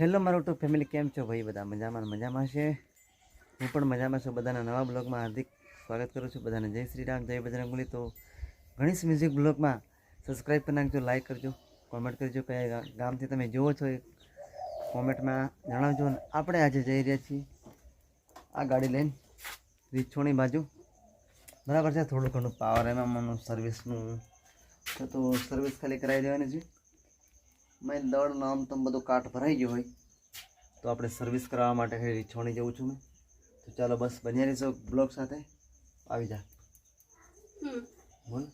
Hello, મારો two family, કેમ છો ભાઈ? બધા મજામાં મજામાં છે? હું પણ મજામાં છું. બધાના નવા બ્લોગમાં હાર્દિક સ્વાગત કરું છું. બધાને જય શ્રી રામ, જય બજરંગબલી. તો ગણેશ મ્યુઝિક બ્લોગમાં સબસ્ક્રાઈબ કરી નાખજો લાઇક કરજો કોમેન્ટ કરજો. કયા ગામથી તમે જુઓ છો એ કોમેન્ટમાં જણાવજો. અને આપણે આજે જઈ રહ્યા છીએ આ ગાડી લઈને રીછોણી બાજુ. બરાબર છે? થોડું ઘણું પાવર એમાં મને સર્વિસનું તો સર્વિસ ખાલી કરાવી દેવાની છે. મેં દળ નામ તો બધું કાટ ભરાઈ ગયો હોય તો આપણે સર્વિસ કરાવવા માટે રીછોણી જવું છું મેં. તો ચાલો બસ બન્યા રહીશો બ્લોગ સાથે. આવી જા. બોલ.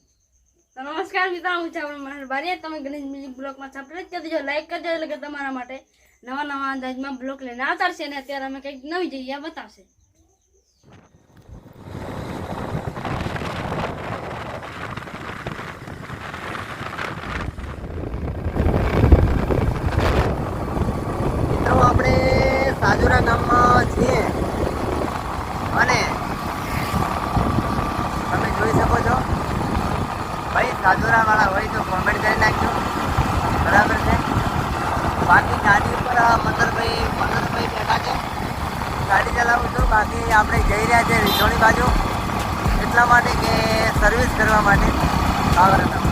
નમસ્કાર મિત્રો હું છું આપણો બારીયા તમે ગણેશ મ્યુઝિક બ્લોગમાં સબસ્ક્રાઇબ કરી દેજો લાઈક કરજો એટલે કે તમારા માટે નવા નવા અંદાજમાં બ્લોગ લઈને આવતા છે અને અત્યારે અમે કંઈક નવી જગ્યા બતાવશે મિત્રો આપણે સાજુરા ગામમાં છીએ અને તમે જોઈ શકો છો ભાઈ હોય તો કોમેન્ટ કરી નાખજો. બરાબર છે? બાકી ગાડી ઉપર મંદરભાઈ મદરભાઈ બેઠા છે. ગાડી ચલાવું છું. બાકી આપણે જઈ રહ્યા છે રીસોણી બાજુ. એટલા માટે કે સર્વિસ કરવા માટે. આવરણ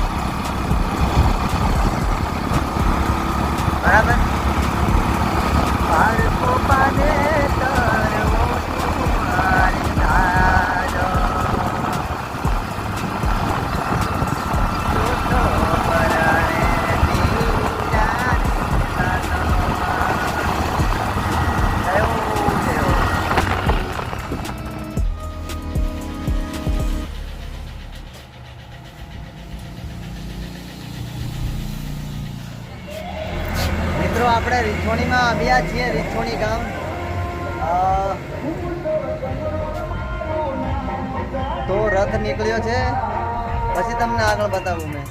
આપણે આવ્યા છીએ રીઠોણી ગામ. તો રથ નીકળ્યો છે. પછી તમને આગળ બતાવું મેં.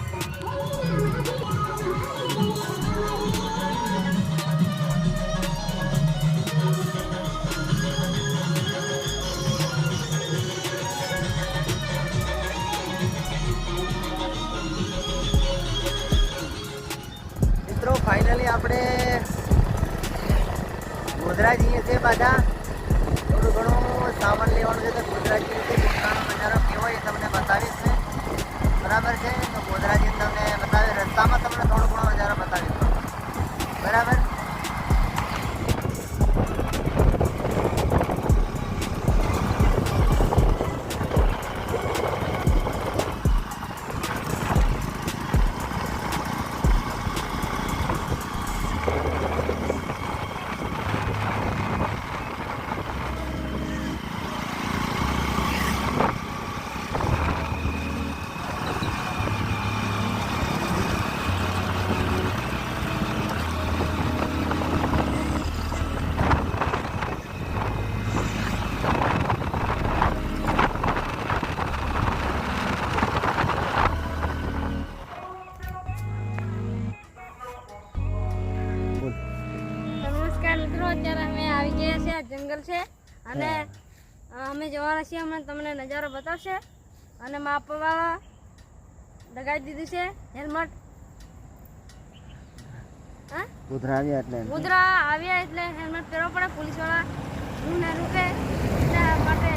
મિત્રો ફાઇનલી આપણે ગોધરા જઈએ છીએ પાછા થોડું ઘણું સામાન લેવાનું છે તો ગોધરા જઈએ છીએ ગોધરાનો નજારો કેવો એ તમને બતાવીશ મેં. બરાબર છે? તો ગોધરા તમને બતાવી રસ્તામાં તમને થોડો ઘણો નજારો બતાવીશ. બરાબર? મિત્રો અત્યારે અમે આવી ગયા છે આ જંગલ છે. અને અમે જવાના છીએ અમે તમને નજારો બતાવશે. અને માપવાળા લગાવી દીધું છે હેલ્મેટ. ઉધરા આવ્યા એટલે ઉધરા આવ્યા એટલે હેલ્મેટ પહેરવો પડે પોલીસવાળા ને રૂકે એટલા માટે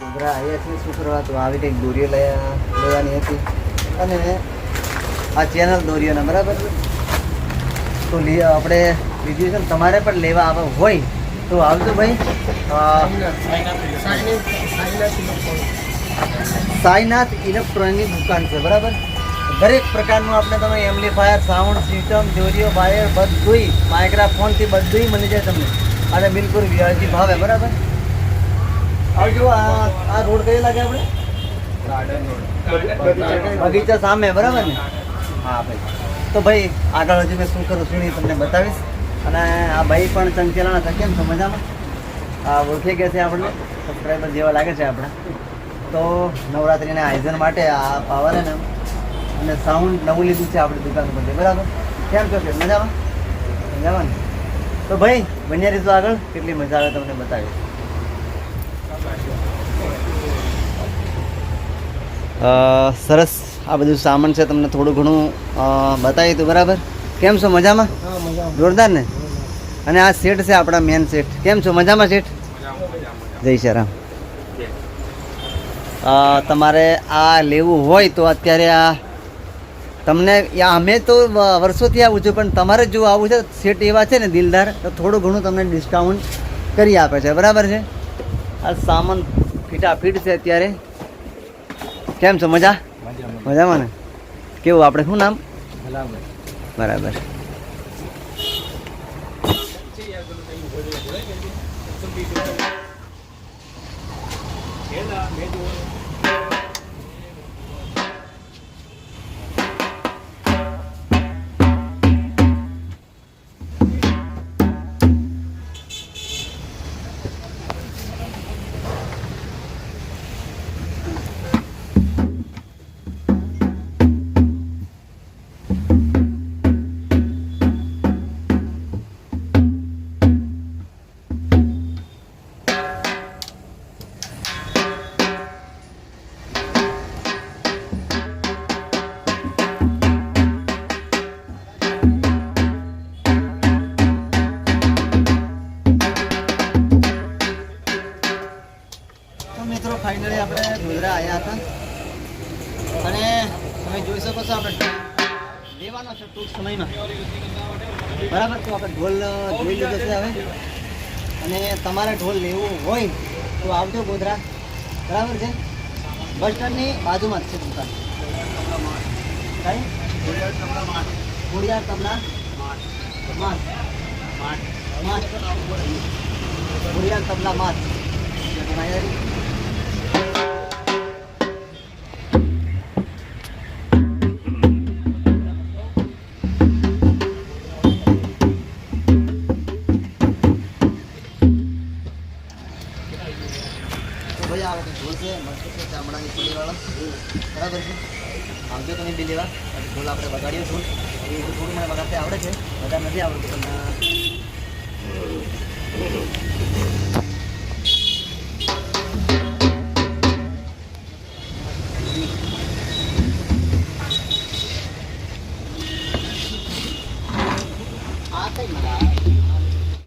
ગોધરા આવ્યા છીએ શુક્રવાર તો આવી કંઈક દોરીઓ લેવાની હતી. અને આ ચેનલ દોરીઓના બરાબર તો આપણે બીજું છે તમારે પણ લેવા આવવા હોય તો આવજો ભાઈ. સાઈનાથ ઇલેક્ટ્રોનિક દુકાન છે, બરાબર? દરેક પ્રકારનું આપણે તમે એમ્પ્લીફાયર, સાઉન્ડ સિસ્ટમ જોરીઓ વાયર બધુંય, માઇક્રાફોનથી બધુંય મળી જાય તમને. અને બિલકુલ વ્યાજી ભાવે, બરાબર? આવજો આ આ રોડ કઈ લાગે આપણે? બગીચા સામે બરાબર ને? હા ભાઈ. તો ભાઈ આગળ હજુ મેં શું કરું છું એ તમને બતાવીશ. અને આ ભાઈ પણ ચંચેલાના હતા કેમ છો મજામાં. આ ઓળખી ગયા છે આપણને. સબસ્ક્રાઈબર જેવા લાગે છે આપણે. તો નવરાત્રિના આયોજન માટે આ પાવર ને અને સાઉન્ડ નવું લીધું છે આપણી દુકાન પરથી બરાબર? કેમ છો કે મજામાં? મજામાં ને? તો ભાઈ બન્યા રહીશું આગળ. કેટલી મજા આવે તમને બતાવીશ. સરસ આ બધું સામાન છે તમને થોડું ઘણું બતાવી હતું બરાબર? કેમ છો? મજામાં? જોરદાર ને? અને આ સેટ છે આપણા મેન સેટ કેમ છો? મજામાં સેટ? જય શ્રી રામ. તમારે આ લેવું હોય તો અત્યારે આ તમને અમે તો વર્ષોથી આવું છું પણ તમારે જો આવું છે સેટ એવા છે ને દિલદાર તો થોડું ઘણું તમને ડિસ્કાઉન્ટ કરી આપે છે. બરાબર છે? આ સામાન ફીટાફીટ છે અત્યારે. કેમ છો? મજા? મજામાં. ને? કેવું? આપણે શું નામ? બરાબર. તો બરાબર? તો આપણે ઢોલ જોઈ લીધો છે હવે. અને તમારે ઢોલ લેવું હોય તો આવજો ગોધરા. બરાબર છે? બસ સ્ટેન્ડની બાજુમાં જ છે દુકાન. ખોડિયાર તબલા ખોડિયાર તબલા માસ ઢોલ આપણે વગાડીએ ઢોલ એ થોડું મને વગાડતે આવડે છે. બધા નથી આવડતું પણ